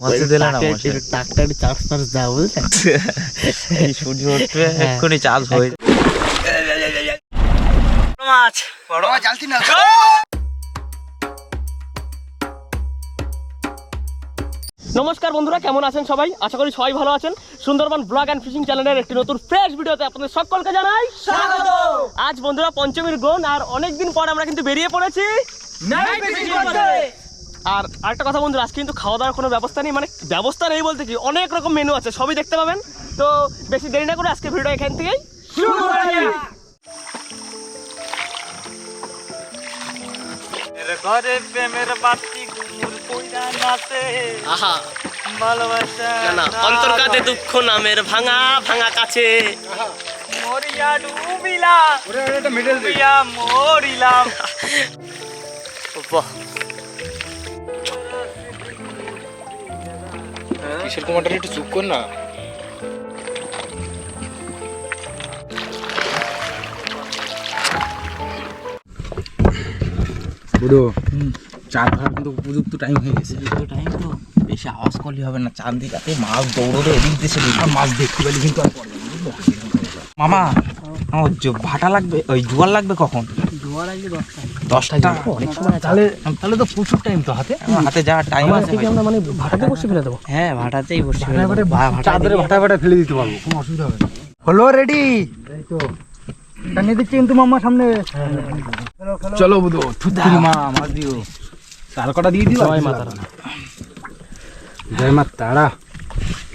মাছে দিলে না মশাই। ট্রাক্টর চার্জ ফার্জ দাও বুঝলে? সূর্য উঠবে হ্যাঁ। এক্ষুনি চার্জ হয়ে মাছ নমস্কার বন্ধুরা কেমন আছেন সবাই? আশা করি সবাই ভালো আছেন। সুন্দরবন ব্লগ অ্যান্ড ফিশিং চ্যানেলের একটি নতুন ফ্রেশ ভিডিওতে আপনাদের সকলকে জানাই স্বাগত। আজ বন্ধুরা পঞ্চমীর গোন আর অনেকদিন পর আমরা কিন্তু বেরিয়ে পড়েছি। আর আরেকটা কথা বন্ধুরা আজকে কিন্তু খাওয়া দাওয়ার কোনো ব্যবস্থা নেই মানে ব্যবস্থা নেই বলতে কি অনেক রকম মেনু আছে সবই দেখতে পাবেন। তো বেশি দেরি না করে আজকে ভিডিও এখান থেকেই শুরু ঘরে প্রেমের বাতি গুমুর কইরা নাচে। আহা। ভালোবাসা না অন্তর্কাতে দুঃখ নামের ভাঙা ভাঙা কাছে। মরিয়া ডুবিলা। মরিলাম। বাহ। কিশোর কুমারটা একটু চুপ কর না। বুধো চার ধরার কিন্তু উপযুক্ত টাইম হয়ে গেছে। টাইম তো। বেশি আওয়াজ করলে হবে না চান্দিটাতে মাছ দৌড়বে এদিক দেশে মাছ দেখতে পেলে কিন্তু আর পড়বে মামা আমার ভাটা লাগবে ওই জোয়ার লাগবে কখন? জোয়ার লাগবে দশটা। দশটা অনেক সময় তাহলে তাহলে তো প্রচুর টাইম তো হাতে। হাতে যাওয়ার টাইম আছে আমরা মানে ভাটাতে বসে ফেলে দেবো? হ্যাঁ ভাটাতেই বসে চাদরে ভাটা ভাটা ফেলে দিতে পারব কোনো অসুবিধা হবে না। হলো রেডি তো। টানিয়ে দিচ্ছি কিন্তু মাম্মা সামনে। চলো বুধো থুতুরি মা মাছ দিও। তার কটা দিয়ে দিও জয় মা তারা। জয় মা তারা।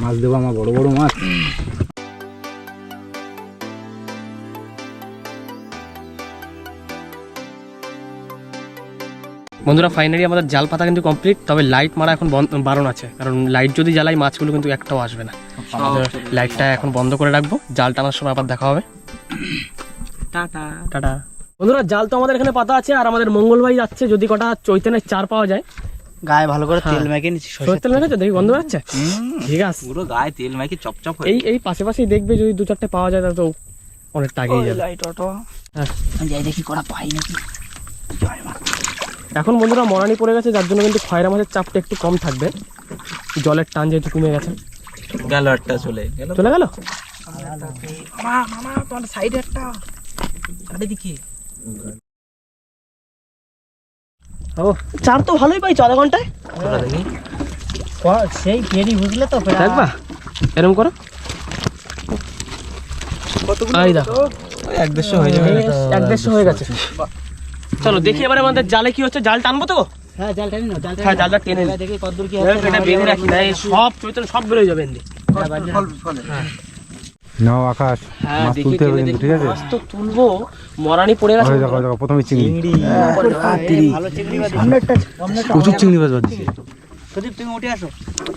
মাছ দেবো আমার বড় বড় মাছ। বন্ধুরা ফাইনালি আমাদের জাল পাতা কিন্তু কমপ্লিট তবে লাইট মারা এখন বারণ আছে। কারণ লাইট যদি জ্বালাই মাছগুলো কিন্তু একটাও আসবে না। আমাদের লাইটটা এখন বন্ধ করে রাখব। জাল টানার সময় আবার দেখা হবে। টাটা। টাটা। বন্ধুরা জাল তো আমাদের এখানে পাতা আছে আর আমাদের মঙ্গলবাই যাচ্ছে যদি কটা চৈতন্যের চার পাওয়া যায়। গায়ে ভালো করে তেল মেখে নিচ্ছি তেল মেখেছো? দেখি বন্ধ যাচ্ছে? ঠিক আছে। পুরো গায়ে তেল মেখে চপচপ এই এই পাশে পাশেই দেখবে যদি দু চারটে পাওয়া যায় তাহলে তো অনেকটা আগেই যাবে। Light auto. হ্যাঁ। যাই দেখি করা পাই নাকি। এখন বন্ধুরা মরানি পড়ে গেছে যার জন্য কিন্তু খয়রা মাছের চাপটা একটু কম থাকবে। জলের টান যেহেতু কমে গেছে। গেল একটা চলে গেল। চলে গেল? মামা মামা তোমার সাইডে একটা। চারিদিকে ও চার তো ভালোই পাইছো আধা ঘন্টায়। সেই পেরি বুঝলে তো দেখবা? এরকম করো। এক দেড়শো হয়ে যাবে। এক দেড়শো হয়ে গেছে। চলো দেখি এবারে আমাদের জালে কি হচ্ছে। জাল টানবো তো? হ্যাঁ জাল টানি না জাল হ্যাঁ জালটা টেনে। দেখি কতদূর কি এটা বেঁধে রাখি না এই সব চৈতন্য সব বেরোয় যাবে এমনি নাও আকাশ হ্যাঁ মাছ তুলতে হবে কিন্তু, ঠিক আছে? মাছ তো তুলবো মরানি পড়ে গেছে। দেখো দেখো প্রথমে চিংড়ি। ভালো চিংড়ি প্রচুর চিংড়ি মাছ বাদ দিছে সুদীপ তুমি উঠে আসো।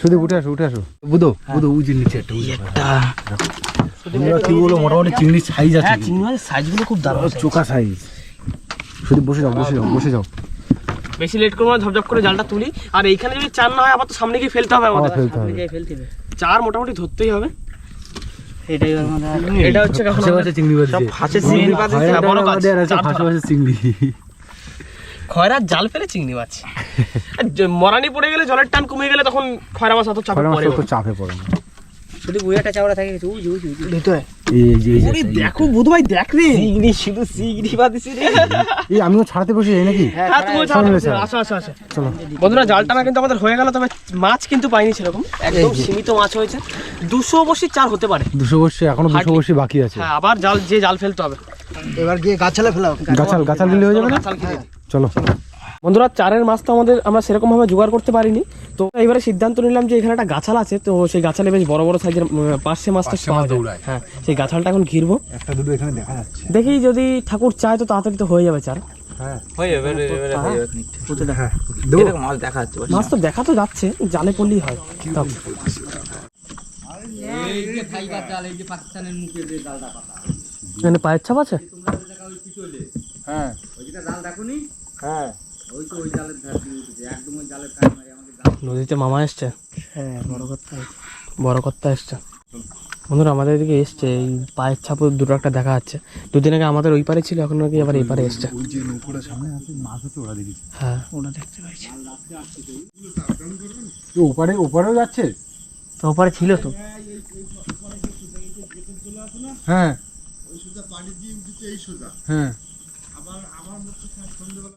শুধু উঠে আসো উঠে আসো। বুধো বুধো নিচে একটা কি বলো মোটামুটি চিংড়ি সাইজ আছে হ্যাঁ চিংড়ি মাছের সাইজগুলো খুব দারুণ চোখা সাইজ শুধু বসে যাও বসে যাও বসে যাও। বেশি লেট করব না ঝপঝপ করে জালটা তুলি। আর এইখানে যদি চার না হয় আবার তো সামনে গিয়ে ফেলতে হবে আমাদের। ফেলতে হবে। চার মোটামুটি ধরতেই হবে। এটাই এটা হচ্ছে চিংড়ি ফাঁসে চিংড়ি হ্যাঁ, বড় কাজ, ফাঁসে চিংড়ি। জাল ফেলে চিংড়ি মাছ। মরানি পড়ে গেলে জলের টান কমে গেলে তখন খয়রা মাছ অত চাপে পড়ে চাপে পড়ে না। শুধু চাওড়া থাকে কিছু উজ উজ উজ ভিতরে? এই যে ওরে দেখো বুধ ভাই দেখ রে। চিংড়ি শুধু বাদ রে। এই আমিও ছাড়াতে বসে যাই নাকি? হ্যাঁ চলো, চলো। আসো আসো আসো। বন্ধুরা জাল টানা কিন্তু আমাদের হয়ে গেল তবে মাছ কিন্তু পাইনি সেরকম। একদম সীমিত মাছ হয়েছে। দুশো বসি চার হতে পারে। দুশো বর্ষে এখনও দুশো Hardly. বাকি আছে। হ্যাঁ আবার জাল যে জাল ফেলতে হবে। এবার গিয়ে গাছালা ফেলাও। গাছাল গাছাল দিলে হয়ে যাবে না? গাছাল চলো। বন্ধুরা চারের মাছ তো আমাদের আমরা সেরকমভাবে জোগাড় করতে পারিনি। তো এবারে সিদ্ধান্ত নিলাম যে এখানে একটা গাছাল আছে তো সেই গাছালে বেশ বড় বড় সাইজের পার্শে মাছটা পাওয়া যায়। হ্যাঁ সেই গাছালটা এখন ঘিরবো। একটা দুটো এখানে দেখা যাচ্ছে। দেখি যদি ঠাকুর চায় তো তাড়াতাড়ি তো হয়ে যাবে চার। হয়ে। যাবে রে, এবারে হয়ে যাবে হ্যাঁ। এই দেখো মাছ দেখা যাচ্ছে মাছ তো নদীতে মামা এসছে? হ্যাঁ বড় কথা বড় কর্তা এসছে। বন্ধুরা আমাদের এদিকে এসছে এই পায়ের ছাপ দুটো একটা দেখা যাচ্ছে। দুদিন আগে আমাদের ওই পারে ছিল এখন নাকি আবার এই পারে এসছে। ওই যে নৌকোটা সামনে আছে মাছ হচ্ছে ওরা দেখি হ্যাঁ। ওটা দেখতে পাইছি তো ওপারে ওপারেও যাচ্ছে? তো ওপারে ছিল তো। হ্যাঁ। হ্যাঁ।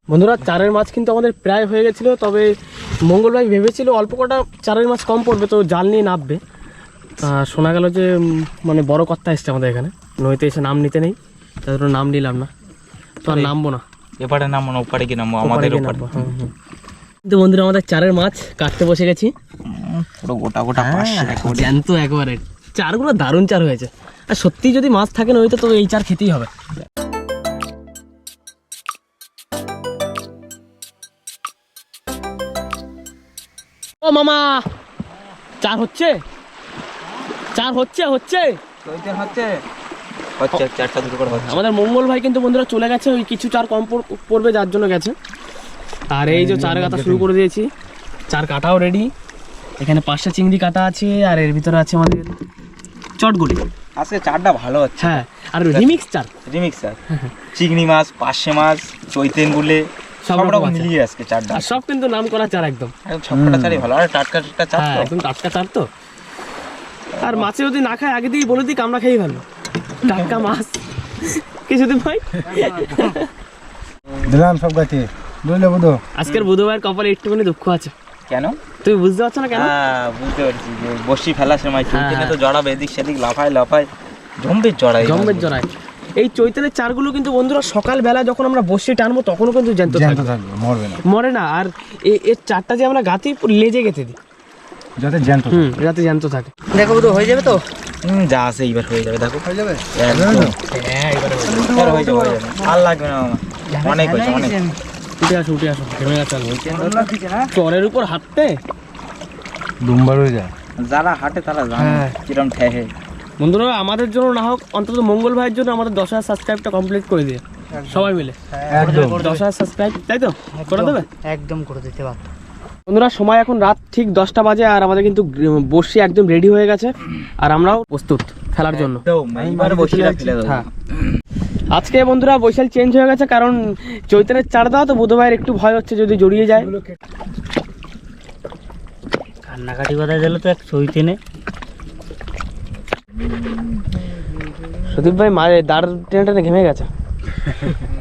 বন্ধুরা চারের মাছ কিন্তু আমাদের প্রায় হয়ে গেছিল তবে মঙ্গল ভাই ভেবেছিল অল্প কটা চারের মাছ কম পড়বে তো জাল নিয়ে নামবে। শোনা গেল যে মানে বড় কর্তা এসছে আমাদের এখানে নইতে এসে নাম নিতে নেই জন্য নাম নিলাম না। তো আর নামবো না। এপারে নামবো না ওপারে কি নামবো? আমাদের হুম, হুম। কিন্তু বন্ধুরা আমাদের চারের মাছ কাটতে বসে গেছি। পুরো গোটা গোটা একেবারে। জ্যান্ত একবারে। চারগুলো দারুণ চার হয়েছে। আর সত্যি যদি মাছ থাকে নইতে তো এই চার খেতেই হবে। ও মামা চার হচ্ছে? চার হচ্ছে হচ্ছে? হচ্ছে? আমাদের মঙ্গল ভাই কিন্তু বন্ধুরা চলে গেছে ওই কিছু চার কম পড়- পড়বে যার জন্য গেছে। আর এই যে চার কাটা শুরু করে দিয়েছি চার কাটাও রেডি এখানে পাঁচটা চিংড়ি কাটা আছে আর এর ভিতরে আছে আমাদের চটগুলি। আজকে চারটা ভালো হচ্ছে। হ্যাঁ আর রিমিক্স চার। রিমিক্স স্যার চিংড়ি মাছ পার্শে মাছ চৈতেন গুলে সব রকম মিলিয়ে আজকে কিন্তু নাম করা চার একদম। একদম সবকটা চারই ভালো। আর টাটকা টাটকা চার হ্যাঁ তো। একদম টাটকা চার তো। আর মাছে যদি না খায় আগে দিয়েই বলে দিই আমরা খেয়ে ভালো টাটকা মাছ। কিছুদিন ভাই দিলাম সব গাছে। বুঝলে বুধো আজকের বুধবার কপালে একটুখানি দুঃখ আছে। কেন? তুমি বুঝতে পারছ না কেন? হ্যাঁ বুঝতে পারছি যে বসি ফেলার সময় হ্যাঁ। তো জড়াবে এদিক সেদিক লাফায় লাফায় জম্বের জড়াই জম্বের জড়ায়। এই চৈতালের চারগুলো কিন্তু বন্ধুরা সকালবেলা যখন আমরা বসে টানবো তখনও কিন্তু জ্যান্ত থাকবে। মরবে না। মরে না। আর এর চারটা যে আমরা গাতি লেজে গেতে দিই। যাতে জ্যান্ত হুম যাতে জ্যান্ত থাকে। দেখো তো হয়ে যাবে তো? হুম, যা আছে এইবার হয়ে যাবে দেখো। হয়ে যাবে। হ্যাঁ এবারে হয়ে যাবে। হয়ে যাবে আর লাগবে না মামা অনেক হয়েছে অনেক। উঠে আসো উঠে আসো ঘেমে গেছে চরের উপর হাঁটতে? দুমবার হয়ে যায়। যারা হাঁটে তারা জানে হ্যাঁ। কিরম ঠেহে। বন্ধুরা আমাদের জন্য না হোক অন্তত মঙ্গল ভাইয়ের জন্য আমাদের দশ হাজার সাবস্ক্রাইবটা কমপ্লিট করে দিয়ে। সবাই মিলে। একদম। দশ হাজার সাবস্ক্রাইব তাই তো? করে দেবে? একদম করে দিতে পারত বন্ধুরা সময় এখন রাত ঠিক দশটা বাজে আর আমাদের কিন্তু বসি একদম রেডি হয়ে গেছে। আর আমরাও প্রস্তুত খেলার জন্য। হ্যাঁ। আজকে বন্ধুরা বৈশাল চেঞ্জ হয়ে গেছে কারণ চৈতনের চার দাও তো বুধবার একটু ভয় হচ্ছে যদি জড়িয়ে যায়। কান্নাকাটি কথা দিল তো এক চৈতেনে সুদীপ ভাই মারে দাঁড় টেনে টেনে ঘেমে গেছে।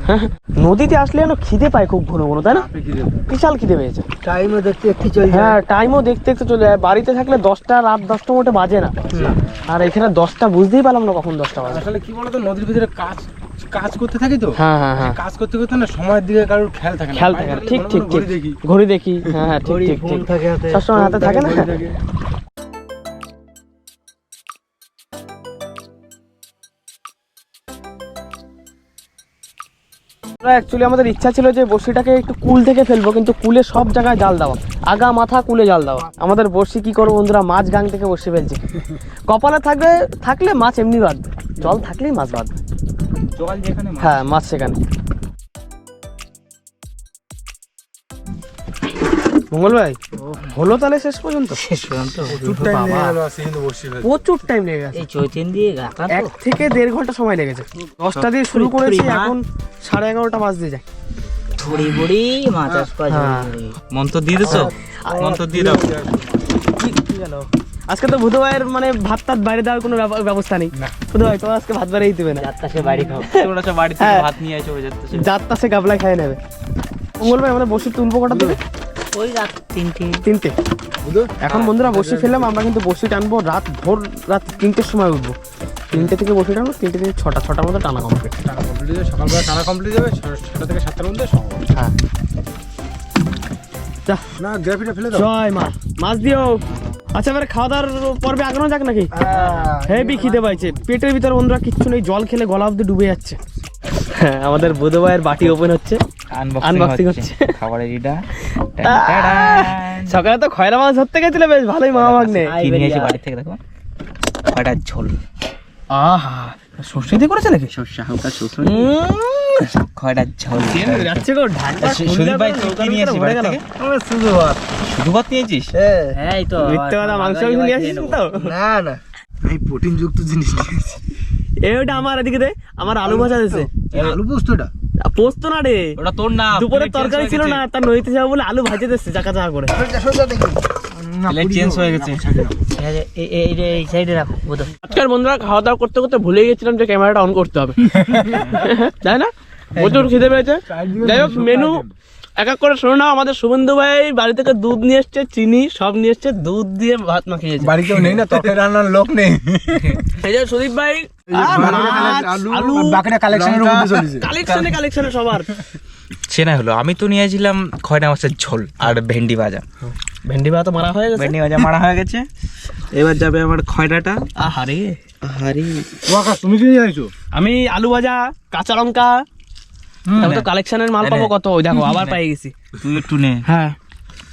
হ্যাঁ, নদীতে আসলে যেন খিদে পায় খুব ঘন ঘন তাই না? বিশাল খিদে পেয়েছে। টাইমও দেখতে একটু চলে হ্যাঁ টাইমও দেখতে দেখতে চলে যায়। বাড়িতে থাকলে দশটা রাত দশটা মোটে বাজে না। আর এখানে দশটা বুঝতেই পারলাম না কখন দশটা বাজে। আসলে কি বলতো নদীর ভিতরে কাজ কাজ করতে থাকি তো। হ্যাঁ হ্যাঁ হ্যাঁ। কাজ করতে করতে না সময়ের দিকে কারোর খেয়াল থাকে না। খেয়াল থাকে না। ঠিক ঠিক ঠিক। দেখি। ঘড়ি দেখি। হ্যাঁ হ্যাঁ ঠিক ঠিক ঠিক। সবসময় হাতে থাকে না? অ্যাকচুয়ালি আমাদের ইচ্ছা ছিল যে বড়শিটাকে একটু কুল থেকে ফেলব কিন্তু কুলে সব জায়গায় জাল দেওয়া। আগা মাথা কুলে জাল দেওয়া। আমাদের বড়শি কি করব বন্ধুরা? মাছ গাং থেকে বসে ফেলছে। কপালে থাকবে থাকলে মাছ এমনি বাঁধবে। জল থাকলেই মাছ বাঁধবে। জল যেখানে হ্যাঁ মাছ সেখানে। মঙ্গল ভাই হলো তাহলে শেষ পর্যন্ত? শেষ পর্যন্ত। টাইম নিয়ে গেল। প্রচুর টাইম লেগে গেছে। এই চৈতেন দিয়ে গাতা এক থেকে দেড় ঘণ্টা সময় লেগেছে। দশটা দিয়ে শুরু করেছি এখন সাড়ে এগারোটা বাজতে যায়। থড়ি বড়ি মাছ আসপা হ্যাঁ। মন্ত্র দিয়ে দিছো? মন্ত্র দিয়ে দাও। আজকে তো বুধবাইয়ের মানে ভাত টাত বাইরে দেওয়ার কোনো ব্যব- ব্যবস্থা নেই। বুধবাই তো আজকে ভাত বাইরেই দেবে না। যাত্রা সে বাড়ি খাও তোমরা সব বাড়ি থেকে হ্যাঁ। ভাত নিয়ে আসো হয়ে যাত্রা সে গাবলায় খাই নেবে। মঙ্গল ভাই আমরা বসে তুলবো কটা দেবে ওই রাত তিনটে। তিনটে? এখন বন্ধুরা বসে ফেললাম আমরা কিন্তু বসে টানবো রাত ভোর রাত তিনটের সময় উঠবো। তিনটে থেকে বসে টানবো তিনটে থেকে ছটা ছটার মধ্যে টানা কমপ্লিট টানা কমপ্লিট সকালবেলা টানা কমপ্লিট যাবে ছটা থেকে সাতটার মধ্যে সকাল হ্যাঁ। যা। না গ্রাফিটা ফেলে দাও। জয় মা। মাছ দিও। আচ্ছা এবারে খাওয়া দাওয়ার পর্বে আগানো যাক নাকি? হেভি খিদে পাইছে। পেটের ভিতরে বন্ধুরা কিচ্ছু নেই জল খেলে গলা অব্দি ডুবে যাচ্ছে। হ্যাঁ আমাদের বুধবাইয়ের বাটি ওপেন হচ্ছে। আনবক্সিং হচ্ছে। হচ্ছে। খাবারের এটা সকালে তো খয়রা মাছ ধরতে গেছিলে বেশ ভালোই মা ভাগ্নে। কি নিয়ে এসে বাড়ি থেকে দেখো। কয়টা ঝোল। আহা সর্ষে দিয়ে করেছে নাকি? সর্ষে হালকা শুকনো কয়টা ঝোল যাচ্ছে গো? ঢাকা সুদীপ ভাই কি নিয়ে আসিস বাড়ি থেকে? শুধু ভাত। শুধু ভাত নিয়েছিস হ্যাঁ এই তো মিথ্যে কথা মাংস নিয়ে আসিস তো? না না। আমি প্রোটিন যুক্ত জিনিস নিয়েছি এই ওটা আমার এদিকে দে আমার আলু ভাজা দিছে আলু পোস্তটা পোস্ত না রে। ওটা তোর না দুপুরে তরকারি ছিল না তার নইতে যাব বলে আলু ভাজে দিচ্ছে চাকা চাকা করে। সোজা চেঞ্জ হয়ে গেছে। এই- এই এই- এই সাইডে রাখো বুধ আজকাল বন্ধুরা খাওয়া দাওয়া করতে করতে ভুলে গেছিলাম যে ক্যামেরাটা অন করতে হবে। তাই না? প্রচুর খিদে পেয়েছে। যাই হোক মেনু এক এক করে শোনো না আমাদের শুভেন্দু ভাই বাড়ি থেকে দুধ নিয়ে এসছে চিনি সব নিয়ে এসছে দুধ দিয়ে ভাত মাখিয়েছে বাড়িতেও নেই না তখন রান্নার লোক নেই। এই যে সুদীপ ভাই আলু বাকিটা কালেকশনের উপরে চলেছে। কালেকশনে কালেকশনে সবার। সেনাই হলো আমি তো নিয়েছিলাম খয়না মাছের ঝোল আর ভেন্ডি ভাজা। ভেন্ডি ভাত মারা হয়ে গেছে। ভেন্ডি ভাজা মারা হয়ে গেছে। এবার যাবে আমার খয়নাটা আহারে। হারি ওয়াকাশ তুমি কি নিয়ে আইছো আমি আলু ভাজা কাঁচা লঙ্কা আমি তো কালেকশনের মাল পাবো কত? ওই দেখো আবার পেয়ে গেছি। তুই একটু নে। হ্যাঁ।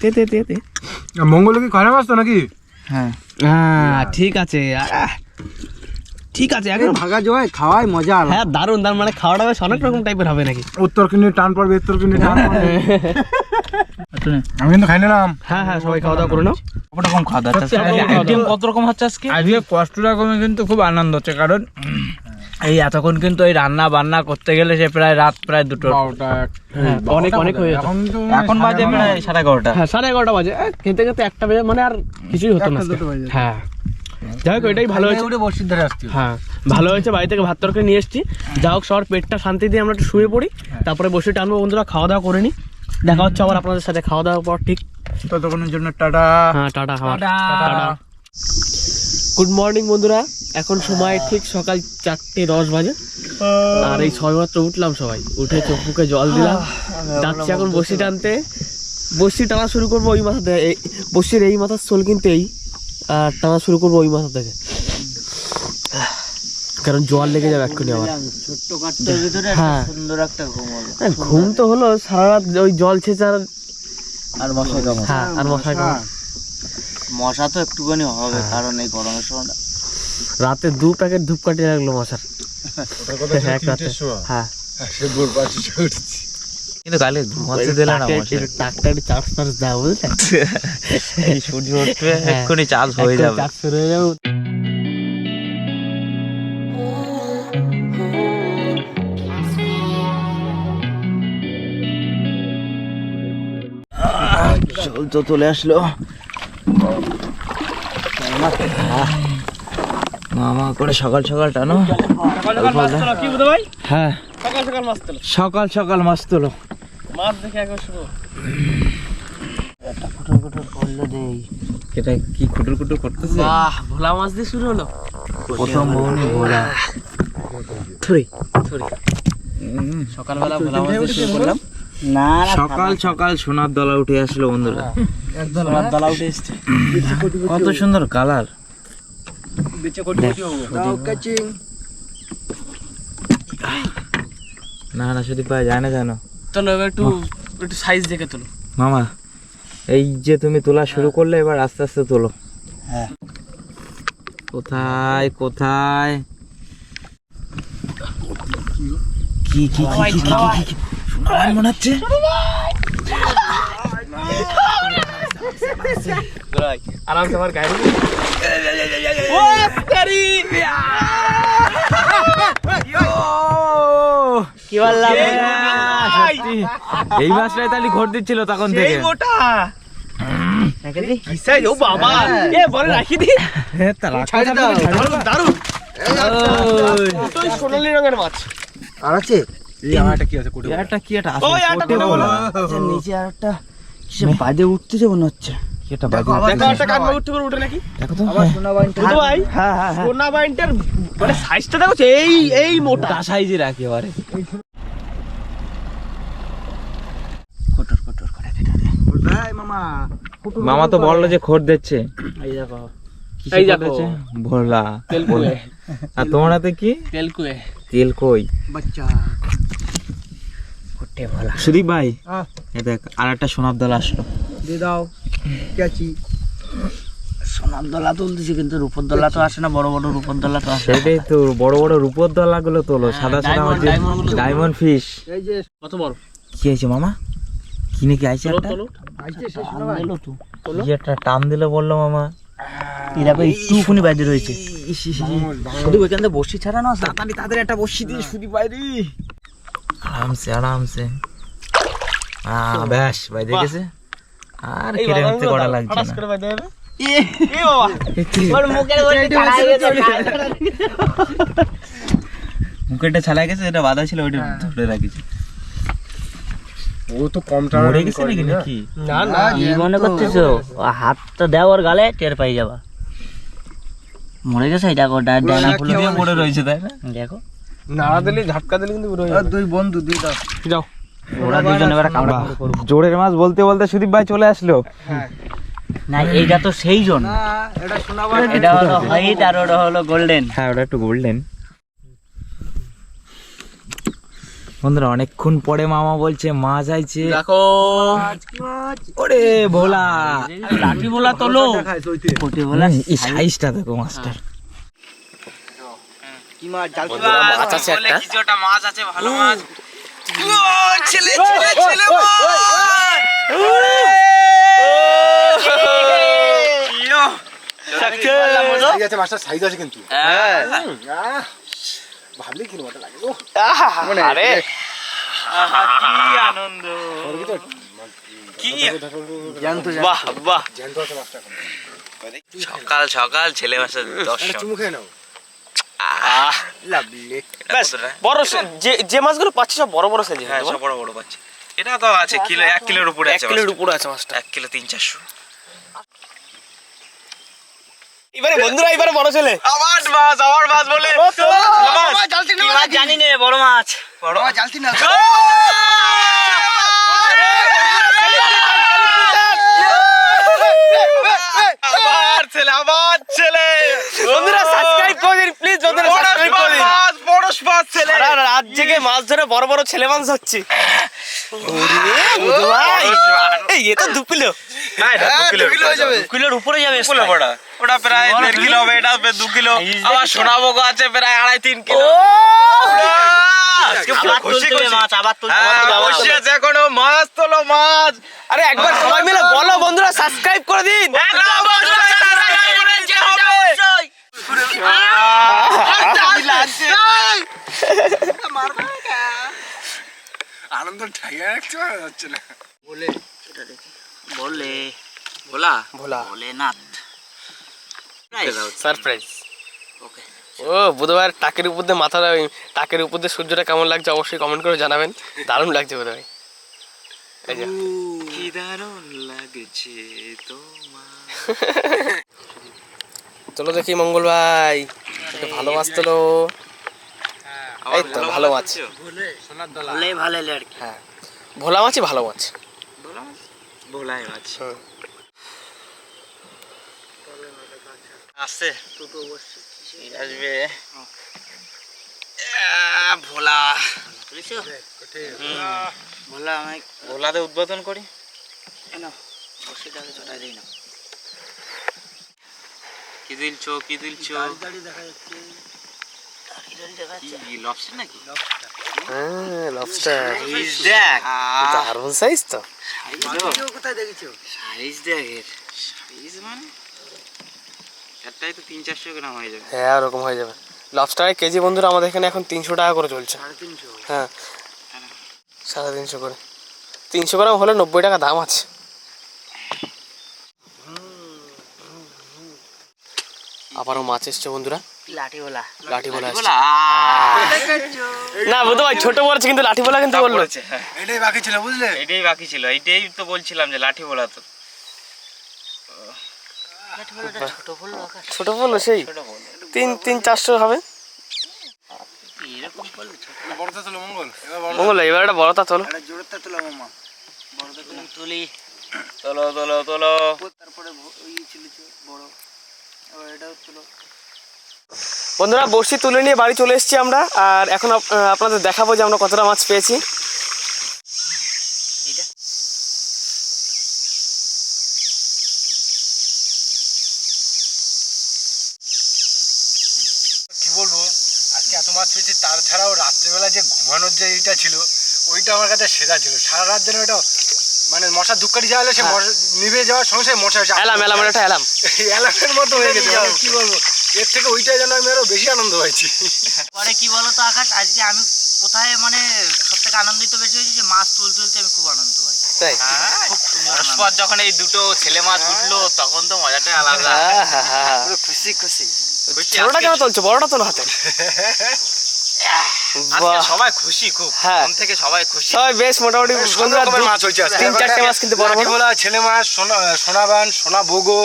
তে তে তে তে। মঙ্গল কি খয়না মাছ তো নাকি? হ্যাঁ। হ্যাঁ ঠিক আছে। ঠিক আছে একদম ভাগা জয় খাওয়াই মজা হ্যাঁ দারুণ দারুণ মানে খাওয়াটা বেশ অনেক রকম টাইপের হবে নাকি? উত্তর কিনে টান পড়বে উত্তর কিনে টান পড়বে। একটু নে। আমি কিন্তু খাই নিলাম। হ্যাঁ হ্যাঁ সবাই খাওয়া দাওয়া করে নাও। কত রকম খাওয়া দাওয়া? সত্যি রকম দাওয়া। কত রকম হচ্ছে আজকে? আজকে কষ্টটা কমে কিন্তু খুব আনন্দ হচ্ছে কারণ এই এতক্ষণ কিন্তু এই রান্না বান্না করতে গেলে সে প্রায় রাত প্রায় দুটো হ্যাঁ, অনেক অনেক হয়ে যেত। এখন বাজে প্রায় সাড়ে এগারোটা। হ্যাঁ সাড়ে এগারোটা বাজে। খেতে খেতে একটা বেজে মানে আর কিছুই হতো না হ্যাঁ। যাই হোক এটাই ভালো হয়েছে। বসির ধারে আসছি। হ্যাঁ ভালো হয়েছে বাড়ি থেকে ভাত তরকারি নিয়ে এসেছি। যা হোক সবার পেটটা শান্তি দিয়ে আমরা একটু শুয়ে পড়ি। তারপরে বসে টানবো বন্ধুরা খাওয়া দাওয়া করে নি। দেখা হচ্ছে আবার আপনাদের সাথে খাওয়া দাওয়ার পর ঠিক। ততক্ষণের জন্য টাটা। হ্যাঁ টাটা খাওয়া টাটা। গুড মর্নিং বন্ধুরা। এখন সময় ঠিক সকাল চারটে দশ বাজে। আর এই ছয় মাত্র উঠলাম সবাই। উঠে চোখ মুখে জল দিলাম। যাচ্ছি এখন বসি টানতে। বসি টানা শুরু করব ওই মাথা থেকে এই- বসির এই মাথার সোল কিন্তু এই আর টানা শুরু করব ওই মাথা থেকে। কারণ জল লেগে যাবে এক্ষুনি ভিতরে হ্যাঁ। ঘুম হ্যাঁ, ঘুম তো হলো সারা রাত ওই জল ছেঁচার আর মশাই কামড় হ্যাঁ আর মশাই কামড়। মশা তো একটুখানি হবে কারণ এই গরমের সময় রাতে দু প্যাকেট ধূপকাঠি লাগল মশার। এক রাতে। হ্যাঁ। কিন্তু কালে ঘুমাতে দিলে না মশাই। চার্জ ফার্জ দাও বুঝলে? এই সূর্য উঠবে হ্যাঁ। এক্ষুনি চার্জ হয়ে যাবে। চার্জ হয়ে যাবে। জল তো চলে আসলো। মামা করে সকাল সকাল টানো কি বুঝতে ভাই? হ্যাঁ। সকাল সকাল মাছ তোলো। সকাল সকাল মাছ তোলো। মাছ দেখে একবার শুরু বলল দেই এটা কি কুটুর কুটুর করতেছে? বাহ ভোলা মাছ দিয়ে শুরু হলো। প্রথম বউনি ভোলা। থুরি থুরি। সকালবেলা ভোলা মাছ দিয়ে শুরু করলাম। না সকাল সকাল সোনার দলা উঠে আসলো বন্ধুরা। আমার দলা উঠে এসছে কত সুন্দর কালার। না না সুদীপ ভাই জানে জানো। চলো এবার একটু একটু সাইজ দেখে তোলো। মামা এই যে তুমি তোলা শুরু করলে এবার আস্তে আস্তে তোলো। হ্যাঁ। কোথায় কোথায়? কি কি কি কি কি কি মনে হচ্ছে আরামসে আমার গাড়ি কি বললাম এই মাছটাই তাহলে ঘর দিচ্ছিল তখন থেকে দেখেছি ও বাবা এ বলে? রাখি দি দারুণ দারুণ দুটোই সোনালি রঙের মাছ আর আছে এই আমার একটা কি আছে একটা আচ্ছা, নিচে আর একটা বাজে উঠতেছে মনে হচ্ছে। কি দেখো একটা কান উঠতে করে উঠে নাকি? দেখো তো। আবার সোনা বাইনটা বুঝতে ভাই হ্যাঁ হ্যাঁ হ্যাঁ। সোনা বাইনটার মানে সাইজটা দেখো এই এই মোটা। তা সাইজে রাখি এবারে। কোটর কোটর করে কেটে দে ভাই মামা মামা তো বলল যে খোর দিচ্ছে। এই দেখো। এই দেখো। ভোলা। আর তোমার হাতে কি? বাচ্চা। সুদীপ ভাই। দেখ আর একটা সোনার দল আসলো। দিয়ে দাও। কেচি সোনার দলা তুলতেছি কিন্তু রূপর দলা তো আসে না বড় বড় রূপর দলা তো আসে সেটাই তো বড় বড় রূপোর দলা গুলো তোলো সাদা সাদা হচ্ছে ডায়মন্ড ফিশ এই যে কত বড়? কি হয়েছে মামা? কিনে কি আইছে একটা? তোলো। আইছে একটা টান দিলে বলল মামা। এরা তো একটুখানি বাজে রয়েছে। শুধু ওইখান বসি ছাড়ানো আছে? তাড়াতাড়ি তাদের একটা বসি দিয়ে সুদীপ ভাই রে আরামসে। আরামসে আহ ব্যাস ভাই দেখেছে আর কেড়ে নিতে করা লাগছে না। করে বাইতে হবে ওর মুখের মধ্যে ছাড়া গেছে। মুখেরটা ছালাই গেছে যেটা বাধা ছিল ওইটা ধরে রাখিছে। ও তো কম মরে গেছে নাকি নাকি? না না। কি মনে করছিস হাতটা দেও ওর গালে টের পাই যাবা। মরে গেছে দেখো ডা- ডানা ফুলো দিয়ে পড়ে রয়েছে তাই না? দেখো। নাড়া দিলে ঝটকা দিলে কিন্তু দুই বন্ধু দুই দাও। যাও। ওরা দুজনে এবার কামড়া জোরের মাছ বলতে বলতে সুদীপ ভাই চলে আসলো। না এইটা তো সেই জন এটা শোনাবার এটা হলো হোয়াইট আর ওটা হলো গোল্ডেন। হ্যাঁ ওটা একটু গোল্ডেন। বন্ধুরা অনেকক্ষণ পরে মামা বলছে মাছ আইছে। দেখো। ওরে ভোলা। লাঠি বলা তোলো কোটি বলা এই সাইজটা দেখো মাছটার। কি মাছ? জাল মাছ আছে একটা। মাছ আছে ভালো মাছ। সাইজ আছে মাছটা সাইজ আছে কিন্তু। হ্যাঁ। ভাবলি কি মতো লাগে ও আরে! আনন্দ। জানতো বাহ বাহ। জ্যান্ত আছে মাছটা সকাল সকাল ছেলে একটা দর্শন। চুমু খেয়ে নাও। লাভলি ব্যাস বড় সে- যে যে মাছগুলো পাচ্ছি সব বড় বড় সাইজের হ্যাঁ সব বড় বড় পাচ্ছে। এটা তো আছে কিলো এক কিলোর উপরে এক আছে কিলোর মাছটা। উপরে আছে মাছটা। এক কিলো তিন চারশো। এবারে বন্ধুরা এবারে বড় ছেলে। আমার মাছ আমার মাছ? বলে জানি নে বড় মাছ। বড় জালতি না আমার ছেলে আমার ছেলে বন্ধুরা সাবস্ক্রাইব করে দিন প্লিজ বন্ধুরা সাবস্ক্রাইব করে দিন মাছ বড় মাছ ছেলে সারা রাত জেগে মাছ ধরে বড় বড় ছেলে মানুষ হচ্ছে। এ তো দু কিলো। হ্যাঁ কিলো কিলো হয়ে যাবে। কিলোর উপরে যাবে কিলো ওটা প্রায় দেড় কিলো হবে এটা দু কিলো। আবার সোনাভোগ আছে প্রায় আড়াই তিন কিলো। আজকে পুরো আবার খুশি তুলতে হবে খুশি মাছ। হ্যাঁ মাছ তোলো মাছ। আরে একবার সবাই মিলে বলো বন্ধুরা সাবস্ক্রাইব করে দিন। সারপ্রাইজ ও বুধবার টাকের উপর দিয়ে মাথা টাকের উপর দিয়ে সূর্যটা কেমন লাগছে অবশ্যই কমেন্ট করে জানাবেন দারুণ লাগছে বোধ হয় কি দারুণ লাগছে তোমার চলো দেখি মঙ্গল ভাই। একটু ভালো মাছ তোলো এই তো ভালো মাছ। ভোলে ভালে লড়কি হ্যাঁ ভোলা মাছই ভালো মাছ। ভোলাই মাছ? আসবে। ভোলা। বুঝছ ভোলা। আমি ভোলাতে উদ্বোধন করি। বসিটাকে ছটাই দিই না কি দিলছো কি দিলছো? লবস্টার নাকি? হ্যাঁ লবস্টার দেখ। দারুণ সাইজ তো। কোথায় দেখেছ সাইজ মানে? একটাই তো তিন চারশো গ্রাম হয়ে যাবে। হ্যাঁ ওরকম হয়ে যাবে। লবস্টারের কেজি বন্ধুরা আমাদের এখানে এখন তিনশো টাকা করে চলছে। সাড়ে তিনশো। হ্যাঁ। সাড়ে তিনশো করে। তিনশো গ্রাম হলে নব্বই টাকা দাম আছে। আবারও মাছ এসছে বন্ধুরা। লাঠি ভোলা বলা না বুধ ভাই ছোট বলছে কিন্তু লাঠি কিন্তু বলল। হ্যাঁ। এটাই বাকি ছিল বুঝলে? এটাই বাকি ছিল এইটাই তো বলছিলাম যে লাঠি তো। ছোট বলল সেই? তিন তিন চারশো হবে? মঙ্গল। এবার একটা বড়টা তোলো। তোলো তুলি। তোলো তোলো। তোলো তারপরে ভ- ওই ছিল যে বড়। বন্ধুরা, বড়শি তুলে নিয়ে বাড়ি চলে এসেছি আমরা। আর এখন আপনাদের দেখাবো যে আমরা কতটা মাছ পেয়েছি। কি বলব, আজকে এত মাছ পেয়েছি, তার ছাড়াও রাত্রেবেলা যে ঘুমানোর যে এইটা ছিল, ওইটা আমার কাছে সেরা ছিল। সারা রাত যেন এটা মানে মশার ধূপকাঠি জ্বালালে সে নিভে যাওয়ার সঙ্গে সঙ্গে মশা এলাম এলাম এটা এলাম। এই অ্যালার্মের মতো হয়ে গেছে। কি বলব? এর থেকে ওইটাই যেন আমি আরও বেশি আনন্দ পাইছি। পরে কি বলতো আকাশ আজকে আমি কোথায় মানে সব থেকে আনন্দিত বেশি হয়েছে যে মাছ তুল তুলতে আমি খুব আনন্দ পাই। তাই? পরস্পর যখন এই দুটো ছেলে মাছ উঠল তখন তো মজাটাই আলাদা। খুশি খুশি। ছোটটা কেন তুলছো? বড়টা তোলো হাতে। আজকে সবাই খুশি খুব হ্যাঁ। মন থেকে সবাই খুশি। সবাই বেশ মোটামুটি বন্ধুরা মাছ হয়েছে তিন চারটে মাছ কিন্তু বড় বড়। লাঠি ছেলে মাছ সোনা সোনাবান সোনা বগো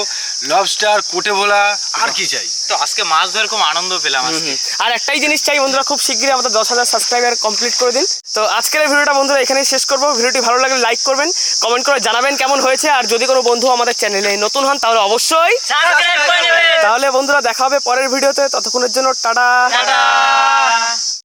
লবস্টার কোটে ভোলা আর কি চাই? তো আজকে মাছ ধরে খুব আনন্দ পেলাম আজকে। আর একটাই জিনিস চাই বন্ধুরা খুব শীঘ্রই আমাদের দশ হাজার সাবস্ক্রাইবার কমপ্লিট করে দিন। তো আজকের ভিডিওটা বন্ধুরা এখানেই শেষ করব। ভিডিওটি ভালো লাগলে লাইক করবেন কমেন্ট করে জানাবেন কেমন হয়েছে। আর যদি কোনো বন্ধু আমাদের চ্যানেলে নতুন হন তাহলে অবশ্যই তাহলে বন্ধুরা দেখা হবে পরের ভিডিওতে। ততক্ষণের জন্য টাটা।